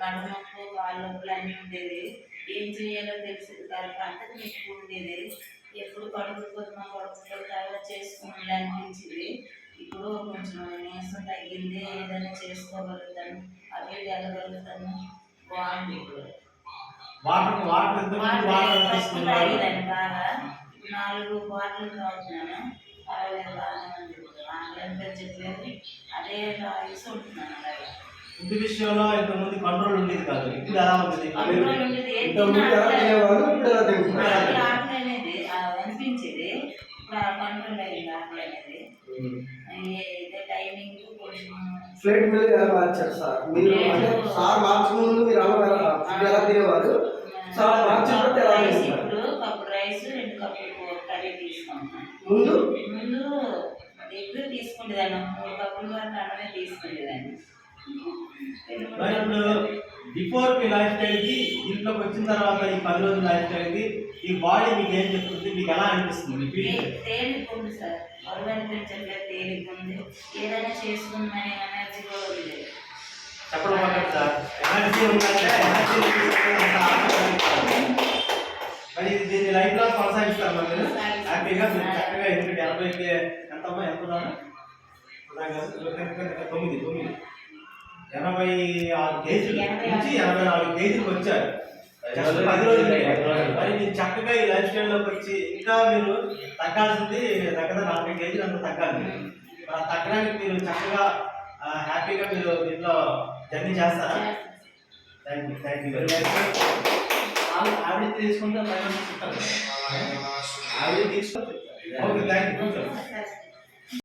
నడుముకు కాళ్ళు నొప్పులు అన్నీ ఉండేది. ఏం చేయాలో తెలిసేది కాదు అంతకు ఎక్కువ ఉండేది. ఎప్పుడు కడుపుతో మా చాలా చేసుకుని అనిపించింది. ఇప్పుడు కొంచెం నీరసం తగ్గింది ఏదైనా చేసుకోగలుగుతాను. అవి వెళ్ళగలుగుతాను. బాగుంది ఇప్పుడు. వాటర్ వాటర్ ఎంత వాటర్ ఫస్ట్ తీసుకున్నారు తాగేదాన్ని బాగా. నాలుగు బాటిల్ తాగుతున్నాను పర్వాలేదు బాగానే ఉంది. ఆకలి పెంచట్లేదు అదే తాగేసి ఉంటున్నాను అలాగే ఫుడ్ విషయంలో ఇంతకుముందు కంట్రోల్ ఉండేది కాదు. ఇప్పుడు ఎలా ఇంతకుముందు తినేవాళ్ళు ఇప్పుడు ఎలా అనిపించేది. కంట్రోల్ అయింది ఆకలి అనేది. టైమింగ్ ప్లేట్ మీద ఎలా మార్చారు సార్? మీరు అంటే సార్ మార్చక ముందు మీరు ఫుడ్ ఎలా తినేవారు? సార్ మార్చిన తర్వాత ఎలా ఇప్పుడు కప్పు రైస్ రెండు కప్పులు కర్రీ తీసుకుంటున్నాను ముందు? ముందు ఎక్కువ తీసుకునేదాన్ని మూడు కప్పుల వరకు అన్నమే మరి ఇప్పుడు బిఫోర్ మీ లైఫ్ స్టైల్కి దీంట్లోకి వచ్చిన తర్వాత ఈ పది రోజుల లైఫ్ స్టైల్కి ఈ బాడీ మీకు ఏం చెప్తుంది? మీకు ఎలా అనిపిస్తుంది? తేలిక ఉంది సార్. తేలిక ఉంది ఏదైనా ఎనర్జీ కూడా ఉంది. చెప్పడం మాట్లాడు సార్. ఎనర్జీ ఉందంటే ఎనర్జీ మరి దీన్ని లైఫ్లో కొనసాగిస్తారు మరి మీరు? హ్యాపీగా మీరు చక్కగా ఎందుకంటే ఎంతమ్మా ఎంత ఉన్నాను? తొమ్మిది తొమ్మిది. ఎనభై ఆరు కేజీలు నుంచి ఎనభై నాలుగు కేజీలకు వచ్చారు. జస్ట్ పది రోజులే మరి మీరు చక్కగా ఈ లైఫ్ స్టైల్లోకి వచ్చి ఇంకా మీరు తగ్గాల్సింది దగ్గర నలభై కేజీలు అంత తగ్గాలి. మరి ఆ తగ్గడానికి మీరు చక్కగా హ్యాపీగా మీరు దీంట్లో జర్నీ చేస్తారా? Thank you thank you very much. ఆవిడ తీసుకుంటే ఆవిడ తీసుకుంటే ఓకే థ్యాంక్ యూ